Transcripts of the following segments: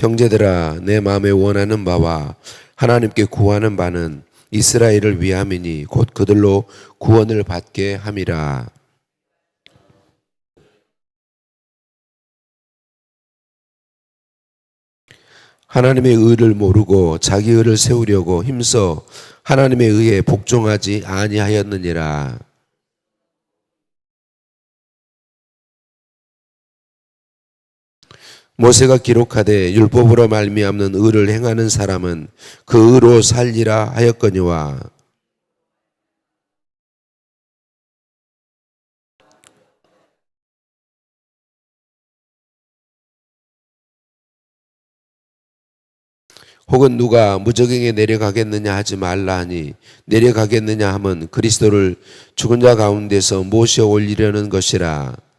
형제들아 내 마음에 원하는 바와 하나님께 구하는 바는 이스라엘을 위함이니 곧 그들로 구원을 받게 함이라. 하나님의 의를 모르고 자기 의를 세우려고 힘써 하나님의 의에 복종하지 아니하였느니라. 모세가 기록하되 율법으로 말미암는 의를 행하는 사람은 그 의로 살리라 하였거니와. 혹은 누가 무적행에 내려가겠느냐 하지 말라 하니 내려가겠느냐 함은 그리스도를 죽은 자 가운데서 모셔 올리려는 것이라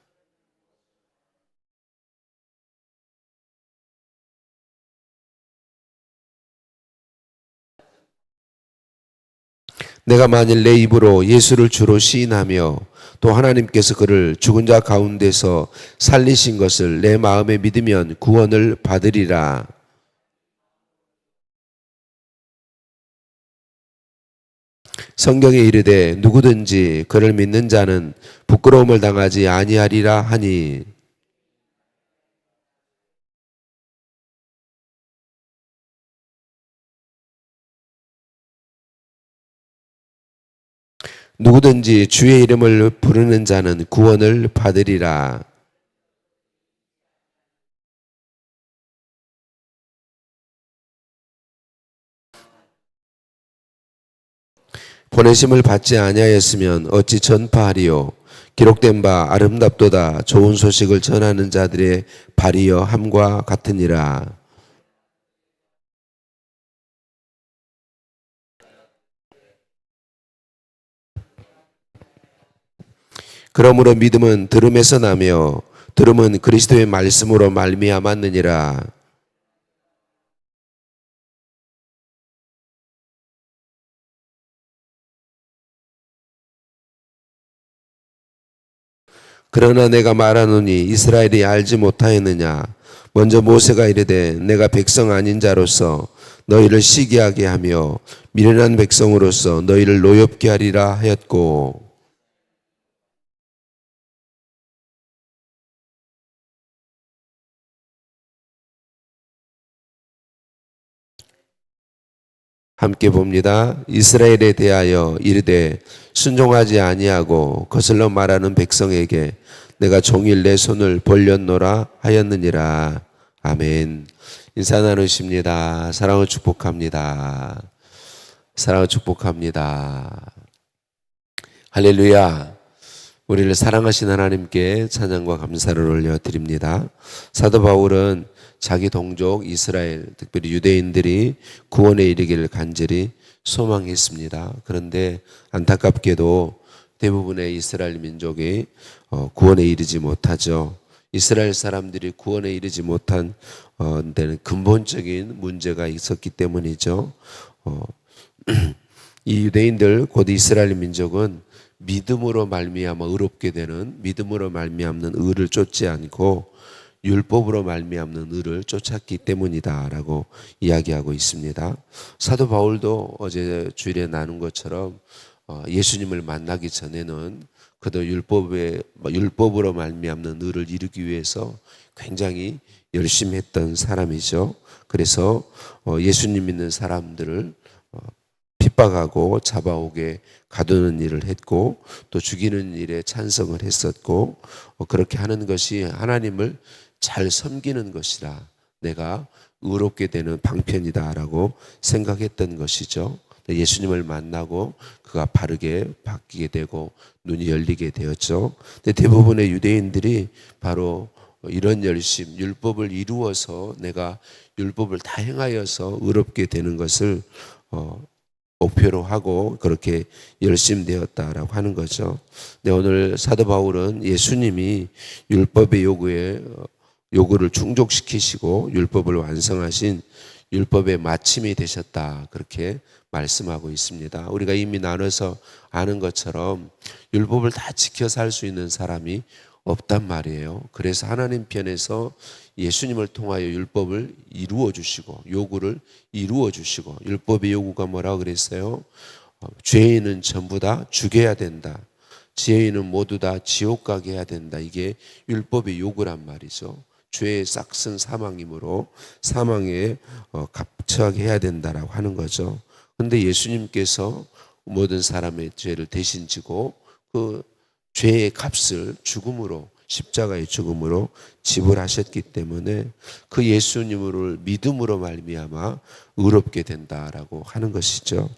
내가 만일 내 입으로 예수를 주로 시인하며 또 하나님께서 그를 죽은 자 가운데서 살리신 것을 내 마음에 믿으면 구원을 받으리라. 성경에 이르되 누구든지 그를 믿는 자는 부끄러움을 당하지 아니하리라 하니 누구든지 주의 이름을 부르는 자는 구원을 받으리라. 보내심을 받지 아니하였으면 어찌 전파하리요? 기록된 바 아름답도다. 좋은 소식을 전하는 자들의 발이여 함과 같으니라 그러므로 믿음은 들음에서 나며 들음은 그리스도의 말씀으로 말미암았느니라. 그러나 내가 말하노니 이스라엘이 알지 못하였느냐? 먼저 모세가 이르되 내가 백성 아닌 자로서 너희를 시기하게 하며 미련한 백성으로서 너희를 노엽게 하리라 하였고 함께 봅니다. 이스라엘에 대하여 이르되 순종하지 아니하고 거슬러 말하는 백성에게 내가 종일 내 손을 벌렸노라 하였느니라. 아멘. 인사 나누십니다. 사랑을 축복합니다. 사랑을 축복합니다. 할렐루야. 우리를 사랑하신 하나님께 찬양과 감사를 올려드립니다. 사도 바울은 자기 동족 이스라엘, 특별히 유대인들이 구원에 이르기를 간절히 소망했습니다. 그런데 안타깝게도 대부분의 이스라엘 민족이 어, 구원에 이르지 못하죠. 이스라엘 사람들이 구원에 이르지 못한 어, 데는 근본적인 문제가 있었기 때문이죠. 어, 이 유대인들 곧 이스라엘 민족은 믿음으로 말미암아 의롭게 되는 믿음으로 말미암는 의를 쫓지 않고 율법으로 말미암는 의를 쫓았기 때문이다라고 이야기하고 있습니다. 사도 바울도 어제 주일에 나눈 것처럼 어, 예수님을 만나기 전에는 그도 율법에 율법으로 말미암는 의를 이루기 위해서 굉장히 열심히 했던 사람이죠. 그래서 어, 예수님 믿는 사람들을 어, 핍박하고 잡아오게 가두는 일을 했고 또 죽이는 일에 찬성을 했었고 그렇게 하는 것이 하나님을 잘 섬기는 것이라 내가 의롭게 되는 방편이다라고 생각했던 것이죠. 예수님을 만나고 그가 바르게 바뀌게 되고 눈이 열리게 되었죠. 근데 대부분의 유대인들이 바로 이런 열심, 율법을 이루어서 내가 율법을 다 행하여서 의롭게 되는 것을 어, 목표로 하고 그렇게 열심되었다라고 하는 거죠. 근데 오늘 사도 바울은 예수님이 율법의 요구에 요구를 충족시키시고 율법을 완성하신 율법의 마침이 되셨다. 그렇게 말씀하고 있습니다. 우리가 이미 나눠서 아는 것처럼 율법을 다 지켜 살 수 있는 사람이 없단 말이에요. 그래서 하나님 편에서 예수님을 통하여 율법을 이루어 주시고 요구를 이루어 주시고 율법의 요구가 뭐라고 그랬어요? 어, 죄인은 전부 다 죽여야 된다. 죄인은 모두 다 지옥 가게 해야 된다. 이게 율법의 요구란 말이죠. 죄의 싹슨 사망이므로 사망에 어, 값처하게 해야 된다라고 하는 거죠. 근데 예수님께서 모든 사람의 죄를 대신 지고 그 죄의 값을 죽음으로 십자가의 죽음으로 지불하셨기 때문에 그 예수님을 믿음으로 말미암아 의롭게 된다라고 하는 것이죠.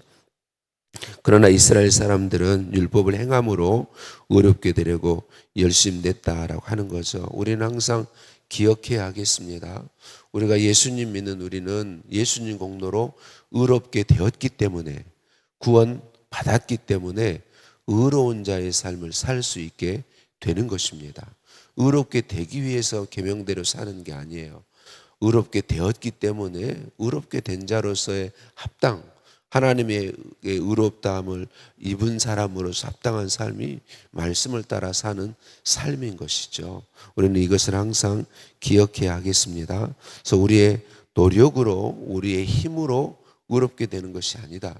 그러나 이스라엘 사람들은 율법을 행함으로 의롭게 되려고 열심 냈다라고 하는 거죠. 우리는 항상 기억해야 하겠습니다. 우리가 예수님 믿는 우리는 예수님 공로로 의롭게 되었기 때문에 구원 받았기 때문에 의로운 자의 삶을 살 수 있게 되는 것입니다. 의롭게 되기 위해서 계명대로 사는 게 아니에요. 의롭게 되었기 때문에 의롭게 된 자로서의 합당 하나님의 의롭다함을 입은 사람으로서 합당한 삶이 말씀을 따라 사는 삶인 것이죠. 우리는 이것을 항상 기억해야 하겠습니다. 그래서 우리의 노력으로 우리의 힘으로 의롭게 되는 것이 아니다.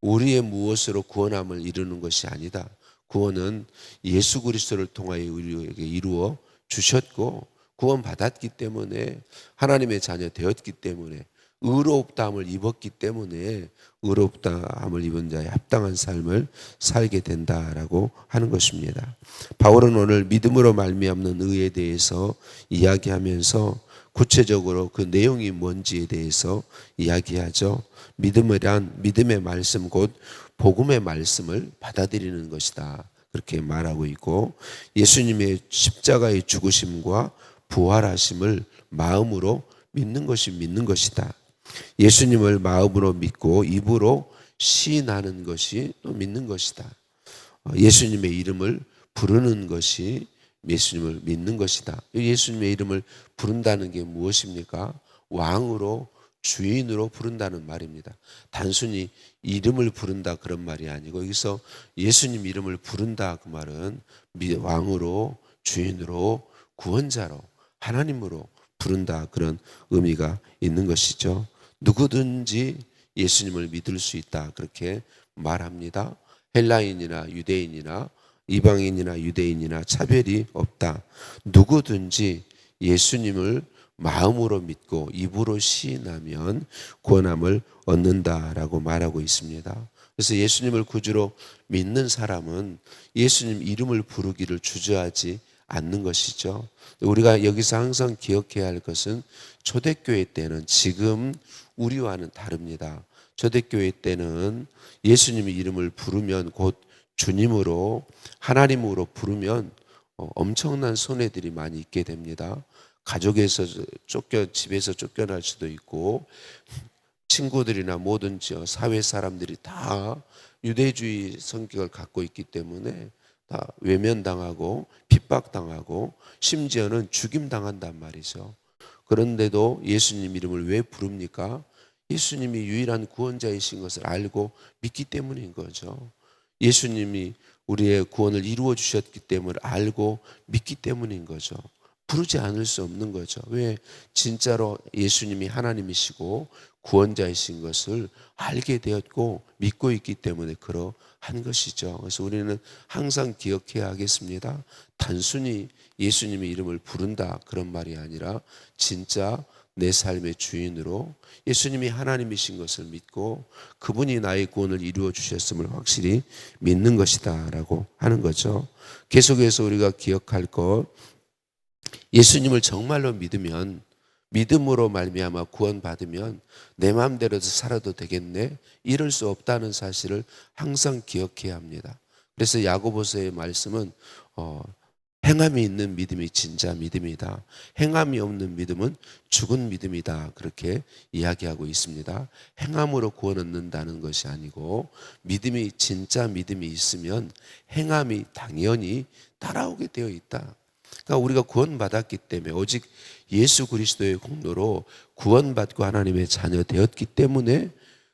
우리의 무엇으로 구원함을 이루는 것이 아니다. 구원은 예수 그리스도를 통하여 우리에게 이루어 주셨고 구원 받았기 때문에 하나님의 자녀 되었기 때문에 의롭다함을 입었기 때문에 의롭다함을 입은 자의 합당한 삶을 살게 된다라고 하는 것입니다. 바울은 오늘 믿음으로 말미암는 의에 대해서 이야기하면서 구체적으로 그 내용이 뭔지에 대해서 이야기하죠. 믿음이란 믿음의 말씀 곧 복음의 말씀을 받아들이는 것이다. 그렇게 말하고 있고 예수님의 십자가의 죽으심과 부활하심을 마음으로 믿는 것이 믿는 것이다. 예수님을 마음으로 믿고 입으로 시인하는 것이 또 믿는 것이다. 어, 예수님의 이름을 부르는 것이 예수님을 믿는 것이다. 예수님의 이름을 부른다는 게 무엇입니까? 왕으로 주인으로 부른다는 말입니다. 단순히 이름을 부른다 그런 말이 아니고 여기서 예수님 이름을 부른다 그 말은 왕으로 주인으로 구원자로 하나님으로 부른다 그런 의미가 있는 것이죠. 누구든지 예수님을 믿을 수 있다. 그렇게 말합니다. 헬라인이나 유대인이나 이방인이나 유대인이나 차별이 없다. 누구든지 예수님을 마음으로 믿고 입으로 시인하면 구원함을 얻는다라고 말하고 있습니다. 그래서 예수님을 구주로 믿는 사람은 예수님 이름을 부르기를 주저하지 않는 것이죠. 우리가 여기서 항상 기억해야 할 것은 초대교회 때는 지금 우리와는 다릅니다. 초대교회 때는 예수님의 이름을 부르면 곧 주님으로 하나님으로 부르면 어, 엄청난 손해들이 많이 있게 됩니다. 가족에서 쫓겨 집에서 쫓겨날 수도 있고 친구들이나 모든 사회 사람들이 다 유대주의 성격을 갖고 있기 때문에 다 외면당하고 핍박당하고 심지어는 죽임당한단 말이죠. 그런데도 예수님 이름을 왜 부릅니까? 예수님이 유일한 구원자이신 것을 알고 믿기 때문인 거죠. 예수님이 우리의 구원을 이루어 주셨기 때문에 알고 믿기 때문인 거죠. 부르지 않을 수 없는 거죠. 왜? 진짜로 예수님이 하나님이시고 구원자이신 것을 알게 되었고 믿고 있기 때문에 그러한 것이죠. 그래서 우리는 항상 기억해야 하겠습니다. 단순히 예수님의 이름을 부른다 그런 말이 아니라 진짜 내 삶의 주인으로 예수님이 하나님이신 것을 믿고 그분이 나의 구원을 이루어 주셨음을 확실히 믿는 것이다라고 하는 거죠. 계속해서 우리가 기억할 것 예수님을 정말로 믿으면 믿음으로 말미암아 구원받으면 내 마음대로 살아도 되겠네 이럴 수 없다는 사실을 항상 기억해야 합니다. 그래서 야고보서의 말씀은 어, 행함이 있는 믿음이 진짜 믿음이다. 행함이 없는 믿음은 죽은 믿음이다. 그렇게 이야기하고 있습니다. 행함으로 구원 얻는다는 것이 아니고 믿음이 진짜 믿음이 있으면 행함이 당연히 따라오게 되어 있다. 그러니까 우리가 구원받았기 때문에 오직 예수 그리스도의 공로로 구원받고 하나님의 자녀 되었기 때문에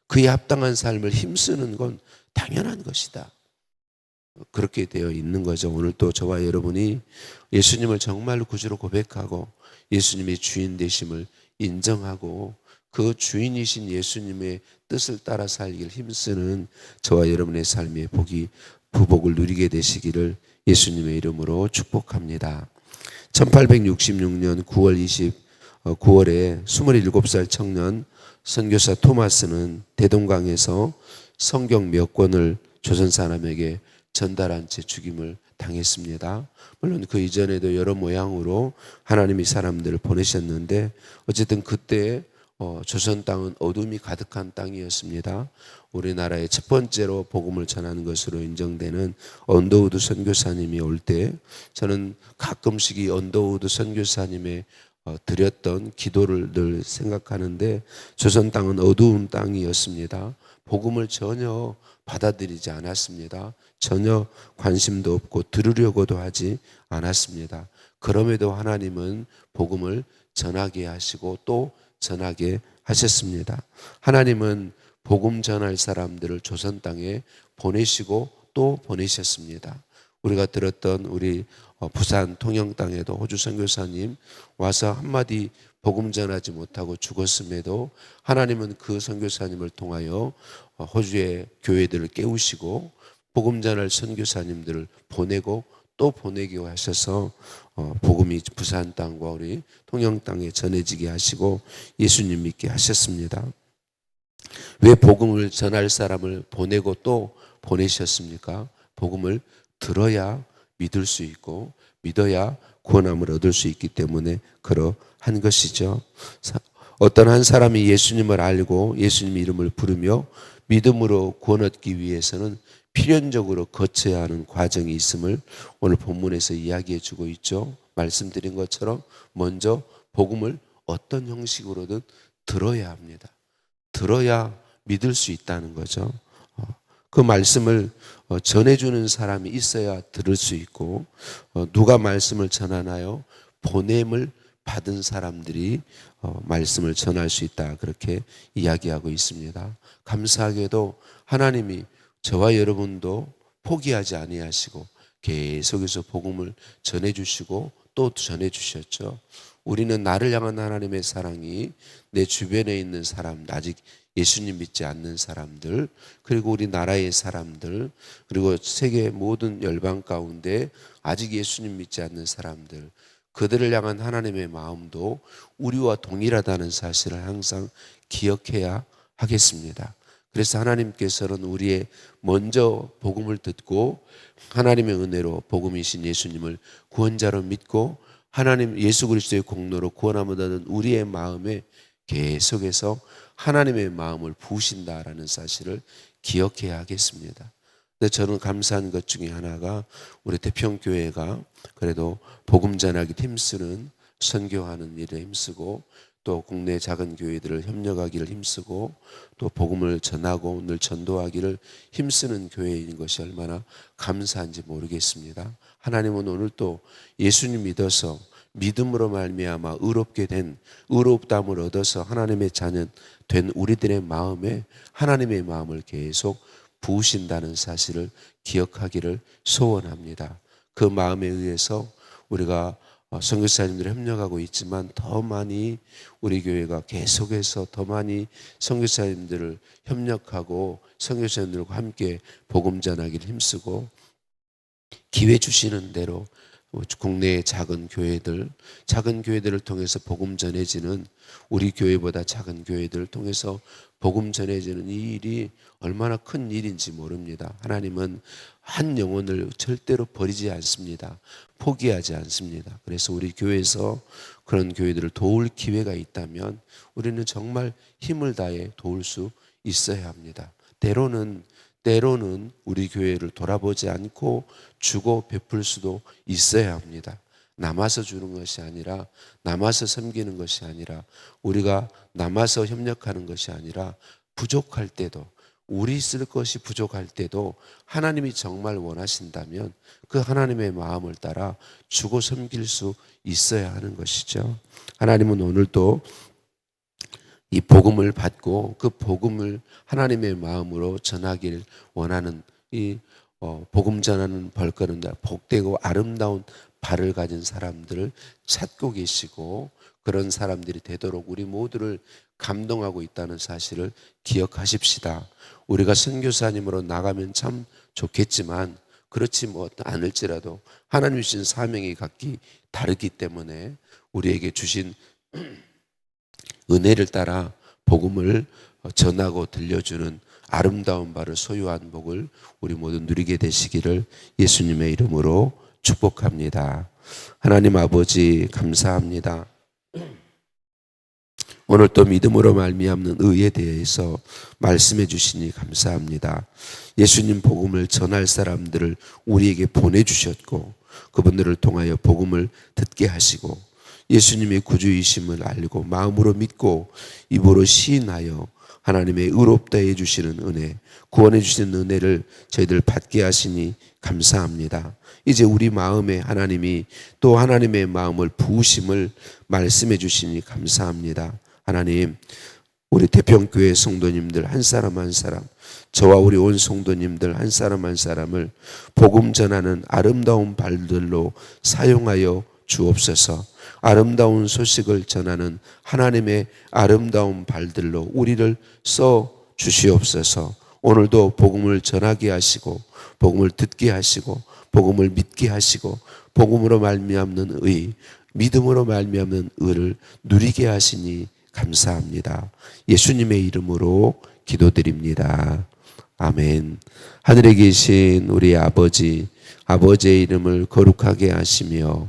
그에 합당한 삶을 힘쓰는 건 당연한 것이다. 그렇게 되어 있는 거죠. 오늘 또 저와 여러분이 예수님을 정말로 구주로 고백하고 예수님의 주인 되심을 인정하고 그 주인이신 예수님의 뜻을 따라 살길 힘쓰는 저와 여러분의 삶의 복이 부복을 누리게 되시기를 예수님의 이름으로 축복합니다. 1866년 9월 20 어, 9월에 27살 청년 선교사 토마스는 대동강에서 성경 몇 권을 조선 사람에게 전달한 채 죽임을 당했습니다. 물론 그 이전에도 여러 모양으로 하나님이 사람들을 보내셨는데 어쨌든 그때 어, 조선 땅은 어둠이 가득한 땅이었습니다. 우리나라의 첫 번째로 복음을 전하는 것으로 인정되는 언더우드 선교사님이 올 때 저는 가끔씩 이 언더우드 선교사님의 어, 드렸던 기도를 늘 생각하는데 조선 땅은 어두운 땅이었습니다. 복음을 전혀 받아들이지 않았습니다. 전혀 관심도 없고 들으려고도 하지 않았습니다. 그럼에도 하나님은 복음을 전하게 하시고 또 전하게 하셨습니다. 하나님은 복음 전할 사람들을 조선 땅에 보내시고 또 보내셨습니다. 우리가 들었던 우리 어, 부산 통영 땅에도 호주 선교사님 와서 한마디 복음 전하지 못하고 죽었음에도 하나님은 그 선교사님을 통하여 어, 호주의 교회들을 깨우시고 복음 전할 선교사님들을 보내고 또 보내기 하셔서 어, 복음이 부산 땅과 우리 통영 땅에 전해지게 하시고 예수님 믿게 하셨습니다. 왜 복음을 전할 사람을 보내고 또 보내셨습니까? 복음을 들어야 믿을 수 있고 믿어야 구원함을 얻을 수 있기 때문에 그러한 것이죠. 어떤 한 사람이 예수님을 알고 예수님 이름을 부르며 믿음으로 구원 얻기 위해서는 필연적으로 거쳐야 하는 과정이 있음을 오늘 본문에서 이야기해 주고 있죠. 말씀드린 것처럼 먼저 복음을 어떤 형식으로든 들어야 합니다. 들어야 믿을 수 있다는 거죠. 어, 그 말씀을 어, 전해주는 사람이 있어야 들을 수 있고 어, 누가 말씀을 전하나요? 보냄을 받은 사람들이 말씀을 전할 수 있다 그렇게 이야기하고 있습니다. 감사하게도 하나님이 저와 여러분도 포기하지 아니하시고 계속해서 복음을 전해 주시고 또 전해 주셨죠. 우리는 나를 향한 하나님의 사랑이 내 주변에 있는 사람, 아직 예수님 믿지 않는 사람들, 그리고 우리 나라의 사람들, 그리고 세계 모든 열방 가운데 아직 예수님 믿지 않는 사람들, 그들을 향한 하나님의 마음도 우리와 동일하다는 사실을 항상 기억해야 하겠습니다. 그래서 하나님께서는 우리의 먼저 복음을 듣고 하나님의 은혜로 복음이신 예수님을 구원자로 믿고 하나님 예수 그리스도의 공로로 구원함을 얻은 우리의 마음에 계속해서 하나님의 마음을 부으신다라는 사실을 기억해야 하겠습니다. 근데 저는 감사한 것 중에 하나가 우리 대평교회가 그래도 복음 전하기 힘쓰는 선교하는 일에 힘쓰고 또 국내 작은 교회들을 협력하기를 힘쓰고 또 복음을 전하고 늘 전도하기를 힘쓰는 교회인 것이 얼마나 감사한지 모르겠습니다. 하나님은 오늘 또 예수님 믿어서 믿음으로 말미암아 의롭게 된 의롭담을 얻어서 하나님의 자녀 된 우리들의 마음에 하나님의 마음을 계속 부으신다는 사실을 기억하기를 소원합니다. 그 마음에 의해서 우리가 어, 선교사님들 협력하고 있지만 더 많이 우리 교회가 계속해서 더 많이 선교사님들을 협력하고 선교사님들과 함께 복음 전하기를 힘쓰고 기회 주시는 대로 국내의 작은 교회들, 작은 교회들을 통해서 복음 전해지는 우리 교회보다 작은 교회들을 통해서 복음 전해지는 이 일이 얼마나 큰 일인지 모릅니다. 하나님은 한 영혼을 절대로 버리지 않습니다. 포기하지 않습니다. 그래서 우리 교회에서 그런 교회들을 도울 기회가 있다면 우리는 정말 힘을 다해 도울 수 있어야 합니다. 때로는 때로는 우리 교회를 돌아보지 않고 주고 베풀 수도 있어야 합니다. 남아서 주는 것이 아니라 남아서 섬기는 것이 아니라 우리가 남아서 협력하는 것이 아니라 부족할 때도 우리 쓸 것이 부족할 때도 하나님이 정말 원하신다면 그 하나님의 마음을 따라 주고 섬길 수 있어야 하는 것이죠. 하나님은 오늘도 이 복음을 받고 그 복음을 하나님의 마음으로 전하길 원하는 이 어, 복음 전하는 벌거는 복되고 아름다운 발을 가진 사람들을 찾고 계시고 그런 사람들이 되도록 우리 모두를 감동하고 있다는 사실을 기억하십시다. 우리가 선교사님으로 나가면 참 좋겠지만 그렇지 뭐 않을지라도 하나님 주신 사명이 각기 다르기 때문에 우리에게 주신 은혜를 따라 복음을 전하고 들려주는 아름다운 바를 소유한 복을 우리 모두 누리게 되시기를 예수님의 이름으로 축복합니다. 하나님 아버지 감사합니다. 오늘 또 믿음으로 말미암는 의에 대해서 말씀해 주시니 감사합니다. 예수님 복음을 전할 사람들을 우리에게 보내 주셨고 그분들을 통하여 복음을 듣게 하시고 예수님의 구주이심을 알고 마음으로 믿고 입으로 시인하여 하나님의 의롭다 해 주시는 은혜, 구원해 주시는 은혜를 저희들 받게 하시니 감사합니다. 이제 우리 마음에 하나님이 또 하나님의 마음을 부으심을 말씀해 주시니 감사합니다. 하나님, 우리 대평교회 성도님들 한 사람 한 사람, 저와 우리 온 성도님들 한 사람 한 사람을 복음 전하는 아름다운 발들로 사용하여 주옵소서. 아름다운 소식을 전하는 하나님의 아름다운 발들로 우리를 써 주시옵소서. 오늘도 복음을 전하게 하시고 복음을 듣게 하시고 복음을 믿게 하시고 복음으로 말미암는 의, 믿음으로 말미암는 의를 누리게 하시니 감사합니다. 예수님의 이름으로 기도드립니다. 아멘. 하늘에 계신 우리 아버지, 아버지의 이름을 거룩하게 하시며